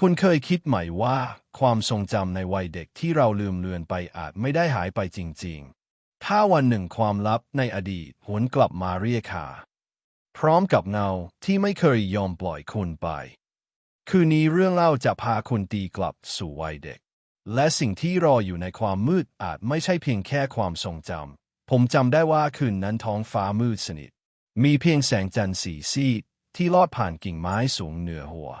คุณเคยคิดไหมว่าความทรงจำในวัยเด็กที่เราลืมเลือนไปอาจไม่ได้หายไปจริง ๆ ถ้าวันหนึ่งความลับในอดีตหวนกลับมาเรียกหาพร้อมกับเงาที่ไม่เคยยอมปล่อยคุณไป คืนนี้เรื่องเล่าจะพาคุณตีกลับสู่วัยเด็ก และสิ่งที่รออยู่ในความมืดอาจไม่ใช่เพียงแค่ความทรงจำผมจำได้ว่าคืนนั้นท้องฟ้ามืดสนิท มีเพียงแสงจันทร์สีซีดที่ลอดผ่านกิ่งไม้สูงเหนือหัว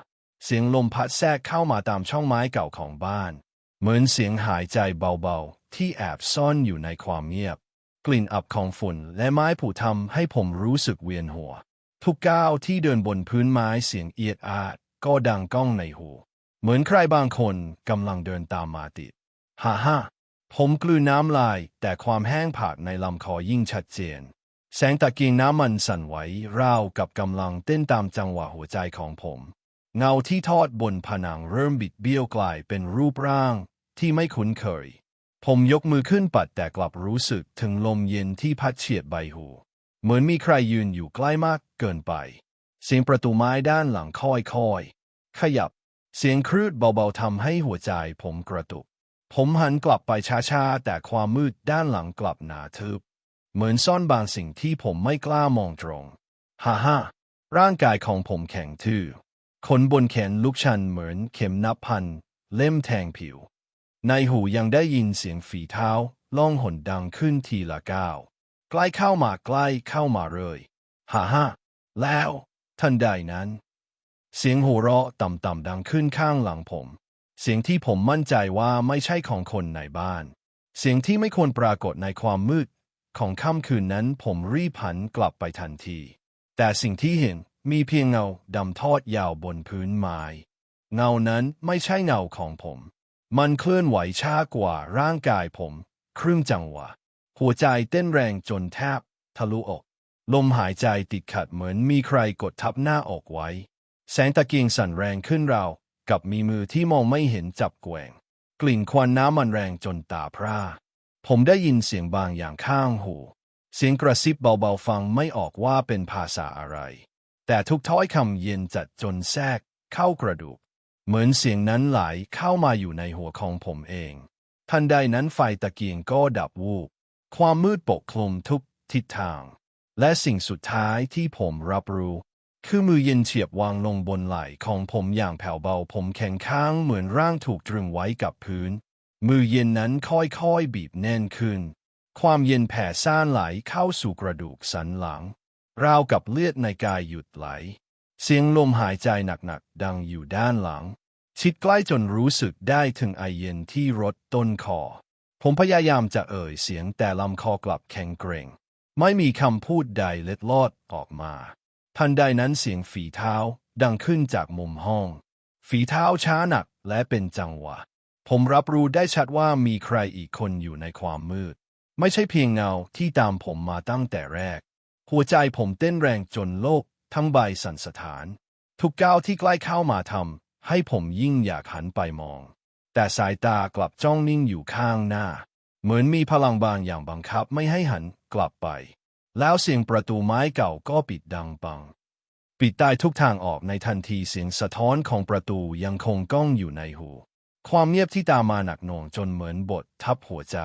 เสียงลมพัดแทรกเข้ามาตามช่องไม้เก่าของบ้าน เหมือนเสียงหายใจเบาๆ ที่แอบซ่อนอยู่ในความเงียบ กลิ่นอับของฝุ่นและไม้ผุทำให้ผมรู้สึกเวียนหัว ทุกก้าวที่เดินบนพื้นไม้เสียงเอียดอาด ก็ดังก้องในหู เหมือนใครบางคนกำลังเดินตามมาติดฮ่าฮ่าผมกลืนน้ำลาย แต่ความแห้งผากในลำคอยิ่งชัดเจน แสงตะเกียงน้ำมันสั่นไหวราวกับกำลังเต้นตามจังหวะหัวใจของผม เงาที่ทอดบนผนังเริ่มบิดเบี้ยวกลายเป็นรูปร่างที่ไม่คุ้นเคย ผมยกมือขึ้นปัดแต่กลับรู้สึกถึงลมเย็นที่พัดเฉียดใบหู เหมือนมีใครยืนอยู่ใกล้มากเกินไป เสียงประตูไม้ด้านหลังค่อยๆ ขยับ เสียงครืดเบาๆทำให้หัวใจผมกระตุก ผมหันกลับไปช้าๆ แต่ความมืดด้านหลังกลับหนาทึบ เหมือนซ่อนบางสิ่งที่ผมไม่กล้ามองตรง ฮ่าฮ่าร่างกายของผมแข็งทื่อ ขนบนแขนลุกชันเหมือนเข็มนับพัน เล่มแทงผิว ในหูยังได้ยินเสียงฝีเท้า ล่องหนดังขึ้นทีละก้าวใกล้เข้ามาใกล้เข้ามาเลยฮ่าฮ่าแล้วทันใดนั้น เสียงหัวเราะต่ำๆดังขึ้นข้างหลังผม เสียงที่ผมมั่นใจว่าไม่ใช่ของคนในบ้าน เสียงที่ไม่ควรปรากฏในความมืด ของค่ำคืนนั้นผมรีบหันกลับไปทันที แต่สิ่งที่เห็น มีเพียงเงาดำทอดยาวบนพื้นไม้เงานั้นไม่ใช่เงาของผม มันเคลื่อนไหวช้ากว่าร่างกายผม ครึ่งจังหวะ หัวใจเต้นแรงจนแทบ ทะลุอก ลมหายใจติดขัดเหมือนมีใครกดทับหน้าอกไว้ แสงตะเกียงสั่นแรงขึ้นราวกับมีมือที่มองไม่เห็นจับแกว่ง กลิ่นควันน้ำมันแรงจนตาพร่า ผมได้ยินเสียงบางอย่างข้างหู เสียงกระซิบเบาๆฟังไม่ออกว่าเป็นภาษาอะไร แต่ทุกถ้อยคำเย็นจัดจนแทรกเข้ากระดูก เหมือนเสียงนั้นไหลเข้ามาอยู่ในหัวของผมเอง ทันใดนั้นไฟตะเกียงก็ดับวูบ ความมืดปกคลุมทุกทิศทาง และสิ่งสุดท้ายที่ผมรับรู้ คือมือเย็นเฉียบวางลงบนไหล่ของผมอย่างแผ่วเบาผมแข็งข้างเหมือนร่างถูกตรึงไว้กับพื้น มือเย็นนั้นค่อยๆบีบแน่นขึ้น ความเย็นแผ่ซ่านไหลเข้าสู่กระดูกสันหลัง ราวกับเลือดในกายหยุดไหล เสียงลมหายใจหนักๆ ดังอยู่ด้านหลัง ชิดใกล้จนรู้สึกได้ถึงไอเย็นที่รดต้นคอ ผมพยายามจะเอ่ยเสียงแต่ลำคอกลับแข็งเกร็งไม่มีคำพูดใดเล็ดลอดออกมา ทันใดนั้นเสียงฝีเท้าดังขึ้นจากมุมห้อง ฝีเท้าช้าหนักและเป็นจังหวะ ผมรับรู้ได้ชัดว่ามีใครอีกคนอยู่ในความมืด ไม่ใช่เพียงเงาที่ตามผมมาตั้งแต่แรก หัวใจผมเต้นแรงจนโลก ทั้งใบสั่นสะท้าน ทุกก้าวที่ใกล้เข้ามาทำให้ผมยิ่งอยากหันไปมอง แต่สายตากลับจ้องนิ่งอยู่ข้างหน้า เหมือนมีพลังบางอย่างบังคับไม่ให้หันกลับไป แล้วเสียงประตูไม้เก่าก็ปิดดังปัง ปิดตายทุกทางออกในทันทีเสียงสะท้อนของประตูยังคงก้องอยู่ในหูความเงียบที่ตามมาหนักหน่วงจนเหมือนบททับหัวใจ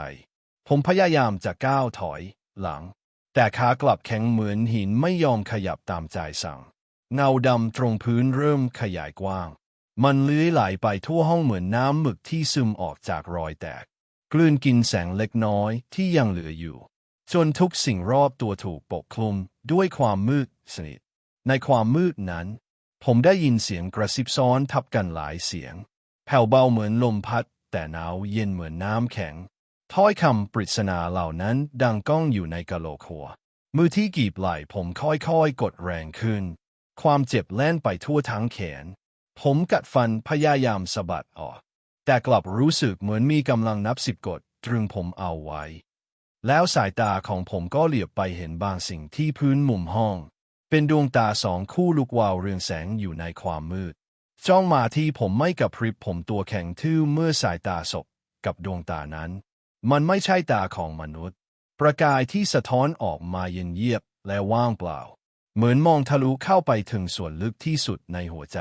ผมพยายามจะก้าวถอย หลัง แต่ขากลับแข็งเหมือนหินไม่ยอมขยับตามใจสั่ง เงาดำตรงพื้นเริ่มขยายกว้าง มันเลื้อยไหลไปทั่วห้องเหมือนน้ำหมึกที่ซึมออกจากรอยแตก กลืนกินแสงเล็กน้อยที่ยังเหลืออยู่ จนทุกสิ่งรอบตัวถูกปกคลุมด้วยความมืดสนิท ในความมืดนั้น ผมได้ยินเสียงกระซิบซ้อนทับกันหลายเสียง แผ่วเบาเหมือนลมพัด แต่หนาวเย็นเหมือนน้ำแข็ง ถ้อยคำปริศนาเหล่านั้นดังก้องอยู่ในกะโหลกหัว มือที่กีบไหล่ผมค่อยๆ กดแรงขึ้น ความเจ็บแล่นไปทั่วทั้งแขน ผมกัดฟันพยายามสะบัดออก แต่กลับรู้สึกเหมือนมีกำลังนับสิบกดตรึงผมเอาไว้ แล้วสายตาของผมก็เหลียบไปเห็นบางสิ่งที่พื้นมุมห้อง เป็นดวงตาสองคู่ลูกวาวเรืองแสงอยู่ในความมืด จ้องมาที่ผมไม่กับพริบผมตัวแข็งทื่อเมื่อสายตาสบกับดวงตานั้น มันไม่ใช่ตาของมนุษย์ ประกายที่สะท้อนออกมาเย็นเยียบและว่างเปล่า เหมือนมองทะลุเข้าไปถึงส่วนลึกที่สุดในหัวใจ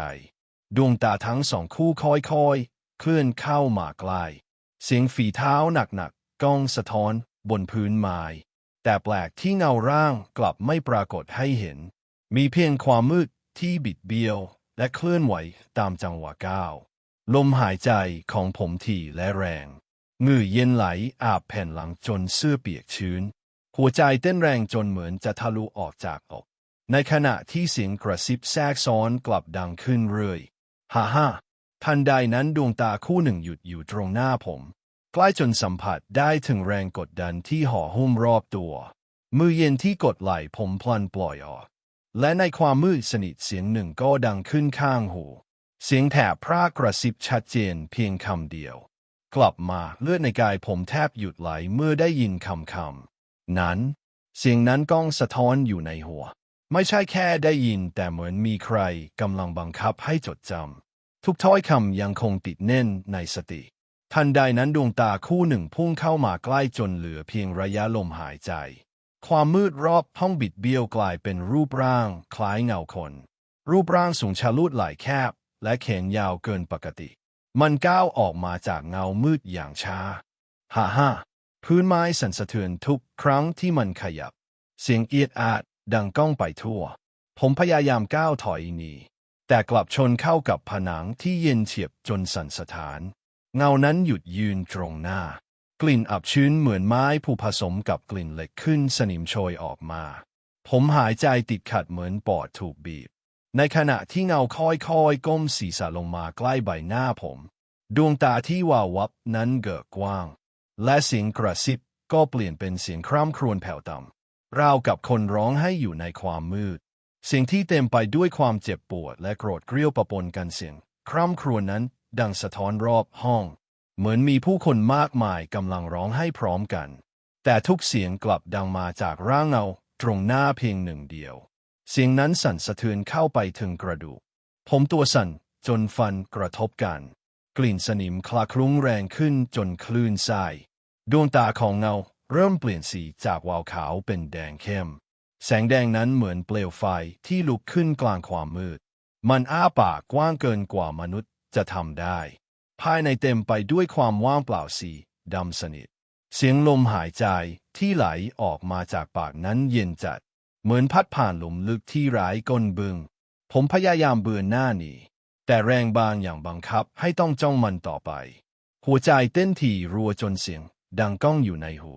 ดวงตาทั้งสองคู่ค่อยๆ เคลื่อนเข้ามาใกล้เสียงฝีเท้าหนักๆก้องสะท้อนบนพื้นไม้แต่แปลกที่เงาร่างกลับไม่ปรากฏให้เห็น มีเพียงความมืดที่บิดเบี้ยว และเคลื่อนไหวตามจังหวะก้าว ลมหายใจของผมถี่และแรง เหงื่อเย็นไหลอาบแผ่นหลังจนเสื้อเปียกชื้น หัวใจเต้นแรงจนเหมือนจะทะลุออกจากอก ในขณะที่เสียงกระซิบแทรกซ้อนกลับดังขึ้นเรื่อยฮ่าฮ่าทันใดนั้นดวงตาคู่หนึ่งหยุดอยู่ตรงหน้าผม ใกล้จนสัมผัสได้ถึงแรงกดดันที่ห่อหุ้มรอบตัว มือเย็นที่กดไหลผมพลันปล่อยออก และในความมืดสนิทเสียงหนึ่งก็ดังขึ้นข้างหู เสียงแถบพรากระซิบชัดเจนเพียงคำเดียว กลับมาเลือดในกายผมแทบหยุดไหลเมื่อได้ยินคำคำนั้น เสียงนั้นก้องสะท้อนอยู่ในหัว ไม่ใช่แค่ได้ยินแต่เหมือนมีใครกำลังบังคับให้จดจำทุกถ้อยคำยังคงติดแน่นในสติ ทันใดนั้นดวงตาคู่หนึ่งพุ่งเข้ามาใกล้จนเหลือเพียงระยะลมหายใจ ความมืดรอบห้องบิดเบี้ยวกลายเป็นรูปร่าง คล้ายเงาคน รูปร่างสูงชาลูดไหล่แคบ และแขนยาวเกินปกติ มันก้าวออกมาจากเงามืดอย่างช้าฮ่าฮ่าพื้นไม้สั่นสะเทือนทุกครั้งที่มันขยับ เสียงเอียดอาดดังก้องไปทั่ว ผมพยายามก้าวถอยหนีแต่กลับชนเข้ากับผนังที่เย็นเฉียบจนสั่นสะท้าน เงานั้นหยุดยืนตรงหน้า กลิ่นอับชื้นเหมือนไม้ผูผสมกับกลิ่นเหล็กขึ้นสนิมโชยออกมา ผมหายใจติดขัดเหมือนปอดถูกบีบ ในขณะที่เงาค่อยๆ ก้มศีรษะลงมาใกล้ใบหน้าผม ดวงตาที่วาววับนั้นเกิดกว้าง และเสียงกระซิบก็เปลี่ยนเป็นเสียงคร่ำครวญแผ่วต่ำราวกับคนร้องให้อยู่ในความมืด เสียงที่เต็มไปด้วยความเจ็บปวดและโกรธเกรี้ยวประปนกันเสียง คร่ำครวญนั้นดังสะท้อนรอบห้อง เหมือนมีผู้คนมากมายกำลังร้องให้พร้อมกัน แต่ทุกเสียงกลับดังมาจากร่างเงาตรงหน้าเพียงหนึ่งเดียว เสียงนั้นสั่นสะเทือนเข้าไปถึงกระดูก ผมตัวสั่นจนฟันกระทบกัน กลิ่นสนิมคลาคลุ้งแรงขึ้นจนคลื่นไส้ดวงตาของเงาเริ่มเปลี่ยนสีจากวาวขาวเป็นแดงเข้ม แสงแดงนั้นเหมือนเปลวไฟที่ลุกขึ้นกลางความมืด มันอ้าปากกว้างเกินกว่ามนุษย์จะทำได้ ภายในเต็มไปด้วยความว่างเปล่าสีดำสนิท เสียงลมหายใจที่ไหลออกมาจากปากนั้นเย็นจัด เหมือนพัดผ่านหลุมลึกที่ร้ก้นบึง ผมพยายามเบือนหน้าหนีแต่แรงบางอย่างบังคับให้ต้องจ้องมันต่อไป หัวใจเต้นถี่รัวจนเสียง ดังก้องอยู่ในหู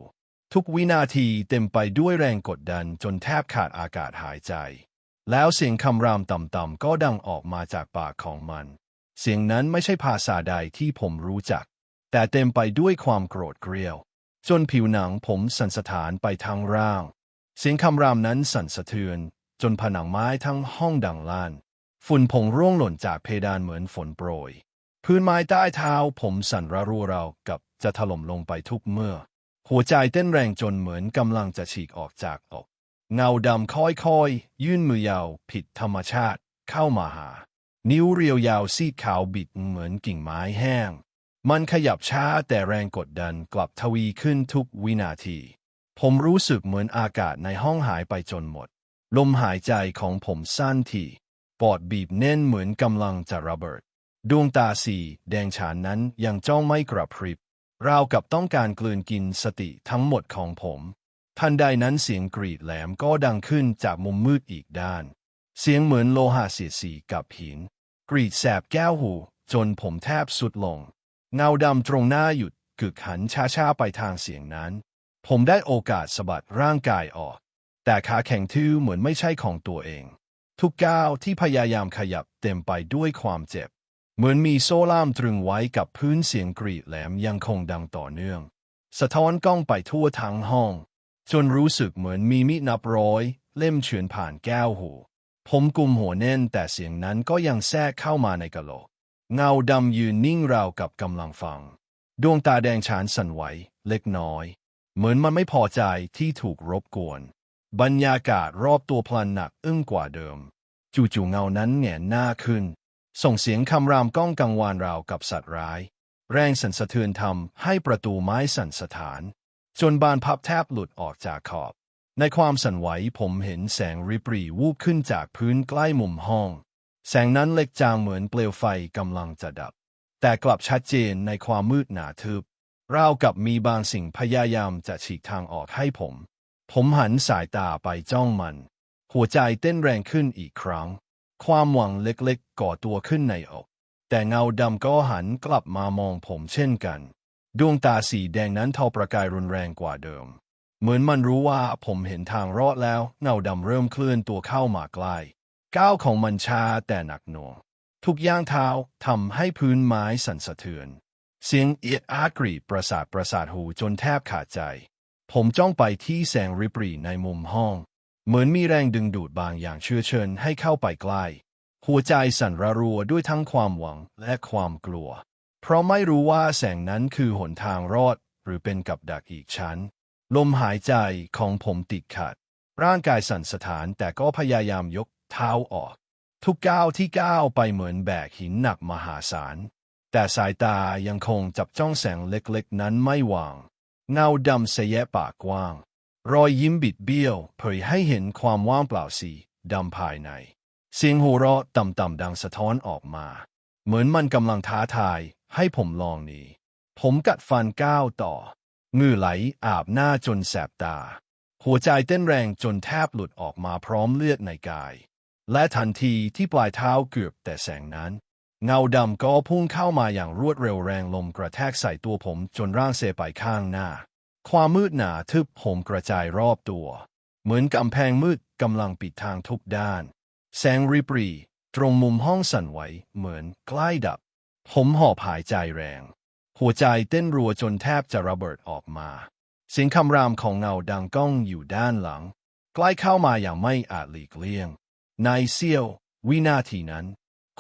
ทุกวินาทีเต็มไปด้วยแรงกดดันจนแทบขาดอากาศหายใจ แล้วเสียงคำรามต่ำๆก็ดังออกมาจากปากของมัน เสียงนั้นไม่ใช่ภาษาใดที่ผมรู้จัก แต่เต็มไปด้วยความโกรธเกรียว จนผิวหนังผมสั่นสะท้านไปทั้งร่าง เสียงคำรามนั้นสั่นสะเทือน จนผนังไม้ทั้งห้องดังลั่นฝุ่นผงร่วงหล่นจากเพดานเหมือนฝนโปรย พื้นไม้ใต้เท้าผมสั่นระรัวราวกับจะถล่มลงไปทุกเมื่อ หัวใจเต้นแรงจนเหมือนกำลังจะฉีกออกจากอกเงาดำค่อยๆ ยื่นมือยาวผิดธรรมชาติเข้ามาหา นิ้วเรียวยาวซีดขาวบิดเหมือนกิ่งไม้แห้ง มันขยับช้าแต่แรงกดดันกลับทวีขึ้นทุกวินาที ผมรู้สึกเหมือนอากาศในห้องหายไปจนหมด ลมหายใจของผมสั้นทีปอดบีบแน่นเหมือนกำลังจะระเบิด ดวงตาสีแดงฉานนั้นยังจ้องไม่กระพริบราวกับต้องการกลืนกินสติทั้งหมดของผม ทันใดนั้นเสียงกรีดแหลมก็ดังขึ้นจากมุมมืดอีกด้าน เสียงเหมือนโลหะเสียดสีกับหิน กรีดแสบแก้วหู จนผมแทบสุดลง เงาดำตรงหน้าหยุดกึกหันช้าๆไปทางเสียงนั้น ผมได้โอกาสสะบัดร่างกายออก แต่ขาแข็งทื่อเหมือนไม่ใช่ของตัวเอง ทุกก้าวที่พยายามขยับเต็มไปด้วยความเจ็บ เหมือนมีโซ่ล่ามตรึงไว้กับพื้นเสียงกรีดแหลมยังคงดังต่อเนื่อง สะท้อนกล้องไปทั่วทั้งห้อง จนรู้สึกเหมือนมีมีดนับร้อย เล่มเฉือนผ่านแก้วหูผมกุมหัวแน่นแต่เสียงนั้นก็ยังแทรกเข้ามาในกะโหลก เงาดำยืนนิ่งราวกับกำลังฟัง ดวงตาแดงฉานสั่นไหวเล็กน้อย เหมือนมันไม่พอใจที่ถูกรบกวน บรรยากาศรอบตัวพลันหนักอึ้งกว่าเดิม จู่ๆเงานั้นแหงนหน้าขึ้น ส่งเสียงคำรามก้องกังวานราวกับสัตว์ร้าย แรงสั่นสะเทือนทำให้ประตูไม้สั่นสะท้าน จนบานพับแทบหลุดออกจากขอบ ในความสั่นไหวผมเห็นแสงริบรีวูบขึ้นจากพื้นใกล้มุมห้อง แสงนั้นเล็กจางเหมือนเปลวไฟกำลังจะดับ แต่กลับชัดเจนในความมืดหนาทึบ ราวกับมีบางสิ่งพยายามจะฉีกทางออกให้ผม ผมหันสายตาไปจ้องมัน หัวใจเต้นแรงขึ้นอีกครั้ง ความหวังเล็กๆ ก่อตัวขึ้นในอก แต่เงาดำก็หันกลับมามองผมเช่นกัน ดวงตาสีแดงนั้นทอประกายรุนแรงกว่าเดิม เหมือนมันรู้ว่าผมเห็นทางรอดแล้ว เงาดำเริ่มเคลื่อนตัวเข้ามาใกล้ก้าวของมันช้าแต่หนักหน่วงทุกย่างเท้าทำให้พื้นไม้สั่นสะเทือน เสียงเอียดอากรีประสาทประสาทหูจนแทบขาดใจ ผมจ้องไปที่แสงริบหรี่ในมุมห้อง เหมือนมีแรงดึงดูดบางอย่างเชื้อเชิญให้เข้าไปใกล้ หัวใจสั่นระรัวด้วยทั้งความหวังและความกลัว เพราะไม่รู้ว่าแสงนั้นคือหนทางรอด หรือเป็นกับดักอีกชั้น ลมหายใจของผมติดขัด ร่างกายสั่นสะท้านแต่ก็พยายามยกเท้าออก ทุกก้าวที่ก้าวไปเหมือนแบกหินหนักมหาศาล แต่สายตายังคงจับจ้องแสงเล็กๆ นั้นไม่วาง เงาดำเสยะปากกว้าง รอยยิ้มบิดเบี้ยวเผยให้เห็นความว่างเปล่าสีดำภายใน เสียงหัวเราะต่ำๆดังสะท้อนออกมา เหมือนมันกำลังท้าทายให้ผมลองหนีผมกัดฟันก้าวต่อเหงื่อไหลอาบหน้าจนแสบตา หัวใจเต้นแรงจนแทบหลุดออกมาพร้อมเลือดในกาย และทันทีที่ปลายเท้าเกือบแต่แสงนั้น เงาดำก็พุ่งเข้ามาอย่างรวดเร็วแรงลมกระแทกใส่ตัวผมจนร่างเซไปข้างหน้า ความมืดหนาทึบผมกระจายรอบตัว เหมือนกำแพงมืดกำลังปิดทางทุกด้าน แสงริบหรีตรงมุมห้องสั่นไหวเหมือนใกล้ดับ ผมหอบหายใจแรง หัวใจเต้นรัวจนแทบจะระเบิดออกมาเสียงคำรามของเงาดังก้องอยู่ด้านหลัง ใกล้เข้ามาอย่างไม่อาจหลีกเลี่ยง ในเสี้ยว วินาทีนั้น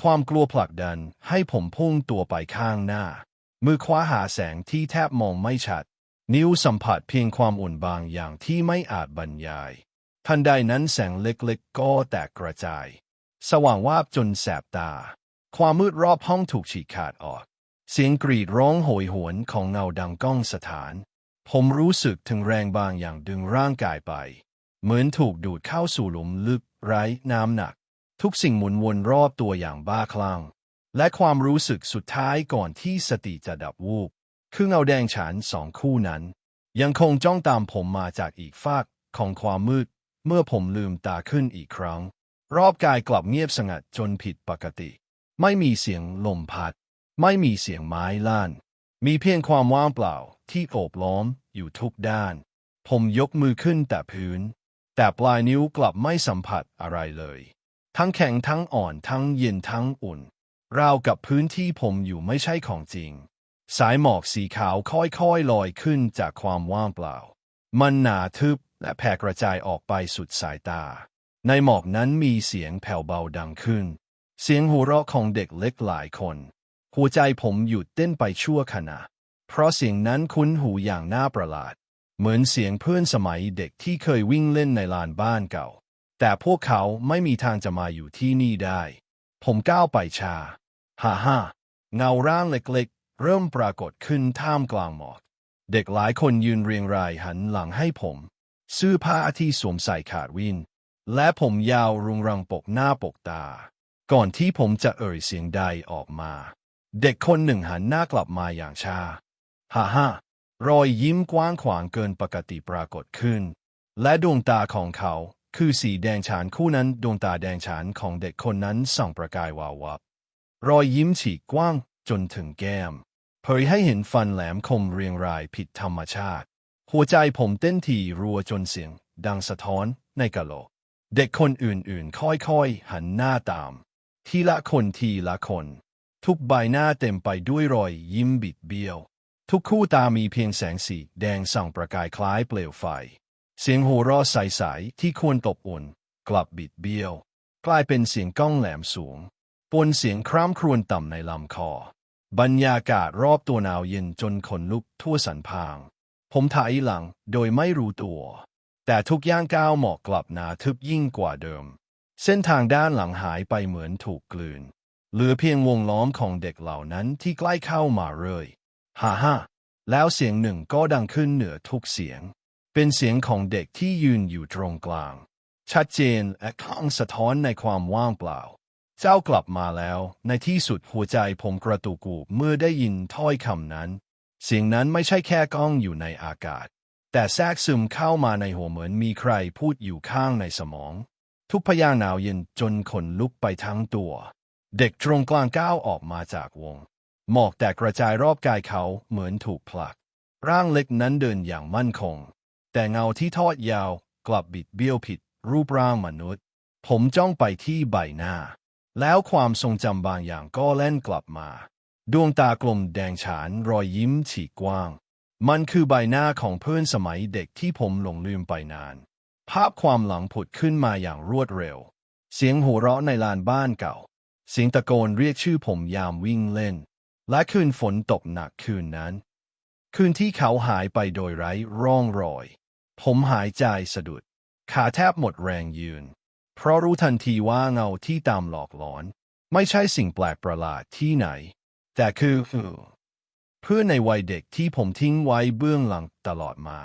ความกลัวผลักดันให้ผมพุ่งตัวไปข้างหน้า มือคว้าหาแสงที่แทบมองไม่ชัด นิ้วสัมผัสเพียงความอุ่นบางอย่างที่ไม่อาจบรรยาย ทันใดนั้นแสงเล็กๆก็แตกกระจาย สว่างวาบจนแสบตา ความมืดรอบห้องถูกฉีกขาดออก เสียงกรีดร้องโหยหวนของเงาดังก้องสถาน ผมรู้สึกถึงแรงบางอย่างดึงร่างกายไป เหมือนถูกดูดเข้าสู่หลุมลึกไร้น้ำหนัก ทุกสิ่งหมุนวนรอบตัวอย่างบ้าคลั่ง และความรู้สึกสุดท้ายก่อนที่สติจะดับวูบคือเงาแดงฉานสองคู่นั้น ยังคงจ้องตามผมมาจากอีกฟากของความมืด เมื่อผมลืมตาขึ้นอีกครั้ง รอบกายกลับเงียบสงัดจนผิดปกติ ไม่มีเสียงลมพัด ไม่มีเสียงไม้ลั่นมีเพียงความว่างเปล่าที่โอบล้อมอยู่ทุกด้าน ผมยกมือขึ้นแต่พื้น แต่ปลายนิ้วกลับไม่สัมผัสอะไรเลย ทั้งแข็งทั้งอ่อนทั้งเย็นทั้งอุ่น ราวกับพื้นที่ผมอยู่ไม่ใช่ของจริง สายหมอกสีขาวค่อยๆลอยขึ้นจากความว่างเปล่า มันหนาทึบและแผ่กระจายออกไปสุดสายตา ในหมอกนั้นมีเสียงแผ่วเบาดังขึ้น เสียงหัวเราะของเด็กเล็กหลายคน หัวใจผมหยุดเต้นไปชั่วขณะ เพราะเสียงนั้นคุ้นหูอย่างน่าประหลาด เหมือนเสียงเพื่อนสมัยเด็กที่เคยวิ่งเล่นในลานบ้านเก่า แต่พวกเขาไม่มีทางจะมาอยู่ที่นี่ได้ ผมก้าวไปชา ฮ่าฮ่าเงาร่างเล็กๆ เริ่มปรากฏขึ้นท่ามกลางหมอก เด็กหลายคนยืนเรียงรายหันหลังให้ผมเสื้อผ้าที่สวมใส่ขาดวิน และผมยาวรุงรังปกหน้าปกตา ก่อนที่ผมจะเอ่ยเสียงใดออกมา เด็กคนหนึ่งหันหน้ากลับมาอย่างชา ฮ่าฮ่ารอยยิ้มกว้างขวางเกินปกติปรากฏขึ้น และดวงตาของเขา คือสีแดงฉานคู่นั้นดวงตาแดงฉานของเด็กคนนั้นส่องประกายวาววับ รอยยิ้มฉีกกว้างจนถึงแก้ม เผยให้เห็นฟันแหลมคมเรียงรายผิดธรรมชาติ หัวใจผมเต้นทีรัวจนเสียง ดังสะท้อนในกะโหลก เด็กคนอื่นๆ ค่อยๆ หันหน้าตาม ทีละคนทีละคน ทุกใบหน้าเต็มไปด้วยรอยยิ้มบิดเบี้ยว ทุกคู่ตามีเพียงแสงสีแดงส่องประกายคล้ายเปลวไฟ เสียงหัวเราะใสๆที่ควรตบอุ่น กลับบิดเบี้ยว กลายเป็นเสียงก้องแหลมสูงปนเสียงคร่ำครวญต่ำในลำคอ บรรยากาศรอบตัวหนาวเย็นจนขนลุกทั่วสันพาง ผมถ่ายหลังโดยไม่รู้ตัว แต่ทุกย่างก้าวหมอกกลับหนาทึบยิ่งกว่าเดิม เส้นทางด้านหลังหายไปเหมือนถูกกลืน เหลือเพียงวงล้อมของเด็กเหล่านั้นที่ใกล้เข้ามาเลยฮ่าฮ่าแล้วเสียงหนึ่งก็ดังขึ้นเหนือทุกเสียง เป็นเสียงของเด็กที่ยืนอยู่ตรงกลาง ชัดเจนและคล่องสะท้อนในความว่างเปล่า เจ้ากลับมาแล้ว ในที่สุดหัวใจผมกระตุกูเมื่อได้ยินถ้อยคำนั้น เสียงนั้นไม่ใช่แค่ก้องอยู่ในอากาศ แต่แทรกซึมเข้ามาในหัวเหมือนมีใครพูดอยู่ข้างในสมอง ทุกพยางหนาวเย็นจนขนลุกไปทั้งตัว เด็กตรงกลางก้าวออกมาจากวง หมอกแตกกระจายรอบกายเขาเหมือนถูกผลัก ร่างเล็กนั้นเดินอย่างมั่นคง แต่เงาที่ทอดยาว กลับบิดเบี้ยวผิด รูปร่างมนุษย์ ผมจ้องไปที่ใบหน้า แล้วความทรงจำบางอย่างก็เล่นกลับมา ดวงตากลมแดงฉานรอยยิ้มฉีกกว้าง มันคือใบหน้าของเพื่อนสมัยเด็กที่ผมหลงลืมไปนาน ภาพความหลังผุดขึ้นมาอย่างรวดเร็ว เสียงหัวเราะในลานบ้านเก่า เสียงตะโกนเรียกชื่อผมยามวิ่งเล่น และคืนฝนตกหนักคืนนั้น คืนที่เขาหายไปโดยไร้ร่องรอย ผมหายใจสะดุด ขาแทบหมดแรงยืน เพราะรู้ทันทีว่าเงาที่ตามหลอกหลอน ไม่ใช่สิ่งแปลกประหลาดที่ไหน แต่คือเพื่อนในวัยเด็กที่ผมทิ้งไว้เบื้องหลังตลอดมา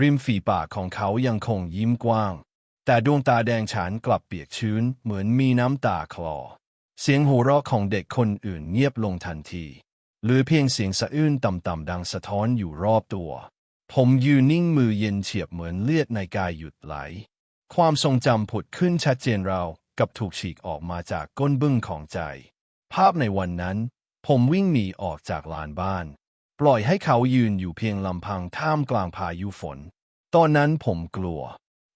ริมฝีปากของเขายังคงยิ้มกว้าง แต่ดวงตาแดงฉานกลับเปียกชื้นเหมือนมีน้ำตาคลอ เสียงหัวเราะของเด็กคนอื่นเงียบลงทันทีหลือเพียงเสียงสะอื้นต่ำๆดังสะท้อนอยู่รอบตัว ผมยืนนิ่งมือเย็นเฉียบเหมือนเลือดในกายหยุดไหล ความทรงจำผุดขึ้นชัดเจนเรากับถูกฉีกออกมาจากก้นบึ้งของใจ ภาพในวันนั้น ผมวิ่งหนีออกจากลานบ้าน ปล่อยให้เขายืนอยู่เพียงลำพังท่ามกลางพายุฝน ตอนนั้นผมกลัว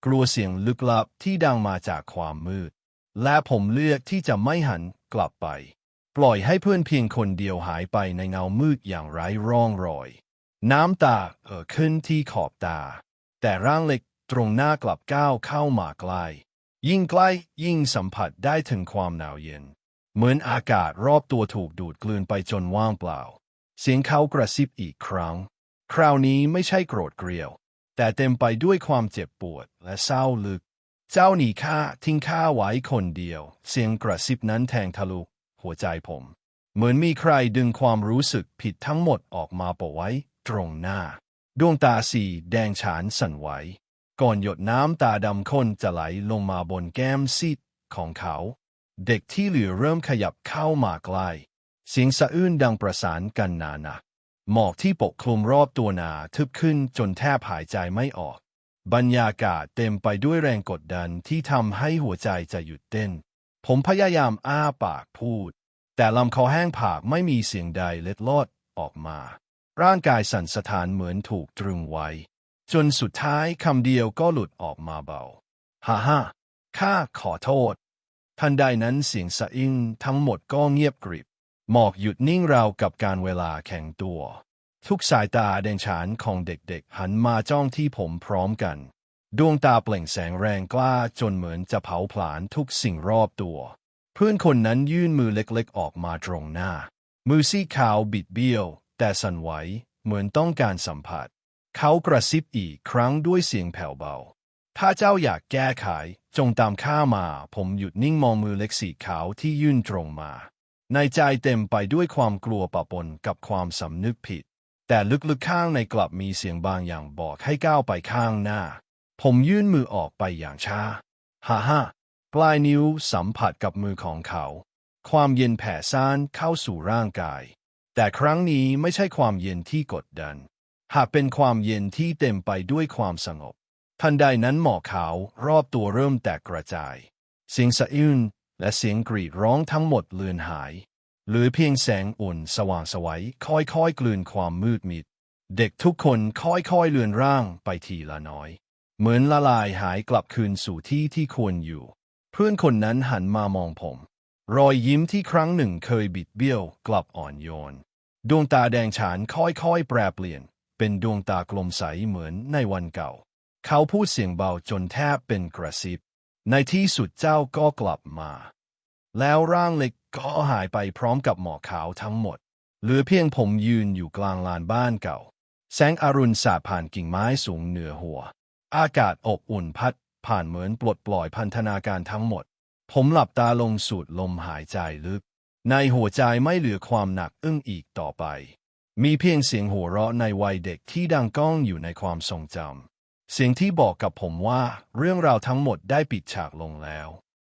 กลัวเสียงลึกลับที่ดังมาจากความมืด และผมเลือกที่จะไม่หันกลับไป ปล่อยให้เพื่อนเพียงคนเดียวหายไปในเงามืดอย่างไร้ร่องรอย น้ำตาเอ่อขึ้นที่ขอบตา แต่ร่างเล็กตรงหน้ากลับก้าวเข้ามาใกล้ยิ่งใกล้ยิ่งสัมผัสได้ถึงความหนาวเย็น เหมือนอากาศรอบตัวถูกดูดกลืนไปจนว่างเปล่า เสียงเขากระซิบอีกครั้ง คราวนี้ไม่ใช่โกรธเกรียว แต่เต็มไปด้วยความเจ็บปวดและเศร้าลึก เจ้าหนีข้าทิ้งข้าไว้คนเดียว เสียงกระซิบนั้นแทงทะลุหัวใจผม เหมือนมีใครดึงความรู้สึกผิดทั้งหมดออกมาปะไว้ ตรงหน้า ดวงตาสีแดงฉานสั่นไหว ก่อนหยดน้ำตาดำข้นจะไหลลงมาบนแก้มซีดของเขา เด็กที่เหลือเริ่มขยับเข้ามาใกล้เสียงสะอื้นดังประสานกันนานะหมอกที่ปกคลุมรอบตัวนาทึบขึ้นจนแทบหายใจไม่ออก บรรยากาศเต็มไปด้วยแรงกดดันที่ทำให้หัวใจจะหยุดเต้น ผมพยายามอ้าปากพูด แต่ลำคอแห้งผากไม่มีเสียงใดเล็ดลอดออกมา ร่างกายสั่นสะท้านเหมือนถูกตรึงไว้ จนสุดท้ายคำเดียวก็หลุดออกมาเบา ฮ่าฮ่าข้าขอโทษ ทันใดนั้นเสียงสะอื้นทั้งหมดก็เงียบกริบ หมอกหยุดนิ่งราวกับการเวลาแข็งตัว ทุกสายตาแดงฉานของเด็กๆ หันมาจ้องที่ผมพร้อมกัน ดวงตาเปล่งแสงแรงกล้าจนเหมือนจะเผาผลาญทุกสิ่งรอบตัว เพื่อนคนนั้นยื่นมือเล็กๆ ออกมาตรงหน้า มือซีกขาวบิดเบี้ยว แต่สั่นไหวเหมือนต้องการสัมผัส เขากระซิบอีกครั้งด้วยเสียงแผ่วเบา ถ้าเจ้าอยากแก้ไข จงตามข้ามา ผมหยุดนิ่งมองมือเล็กสีขาวที่ยื่นตรงมา ในใจเต็มไปด้วยความกลัวปะปนกับความสำนึกผิด แต่ลึกๆข้างในกลับมีเสียงบางอย่างบอกให้ก้าวไปข้างหน้า ผมยื่นมือออกไปอย่างช้า ฮ่าฮ่าปลายนิ้วสัมผัสกับมือของเขา ความเย็นแผ่ซ่านเข้าสู่ร่างกาย แต่ครั้งนี้ไม่ใช่ความเย็นที่กดดัน หากเป็นความเย็นที่เต็มไปด้วยความสงบ ทันใดนั้นหมอกขาวรอบตัวเริ่มแตกกระจาย เสียงสะอื้นและเสียงกรีดร้องทั้งหมดเลือนหายหลือเพียงแสงอุ่นสว่างสวัยค่อยๆ กลืนความมืดมิด เด็กทุกคนค่อยๆเลือนร่างไปทีละน้อย เหมือนละลายหายกลับคืนสู่ที่ที่ควรอยู่ เพื่อนคนนั้นหันมามองผม รอยยิ้มที่ครั้งหนึ่งเคยบิดเบี้ยวกลับอ่อนโยน ดวงตาแดงฉานค่อยๆ แปรเปลี่ยน เป็นดวงตากลมใสเหมือนในวันเก่า เขาพูดเสียงเบาจนแทบเป็นกระซิบ ในที่สุดเจ้าก็กลับมา แล้วร่างเล็กก็หายไปพร้อมกับหมอกขาวทั้งหมด เหลือเพียงผมยืนอยู่กลางลานบ้านเก่า แสงอรุณสาดผ่านกิ่งไม้สูงเหนือหัว อากาศอบอุ่นพัดผ่านเหมือนปลดปล่อยพันธนาการทั้งหมด ผมหลับตาลงสูดลมหายใจลึก ในหัวใจไม่เหลือความหนักอึ้งอีกต่อไป มีเพียงเสียงหัวเราะในวัยเด็กที่ดังก้องอยู่ในความทรงจำเสียงที่บอกกับผมว่าเรื่องราวทั้งหมดได้ปิดฉากลงแล้ว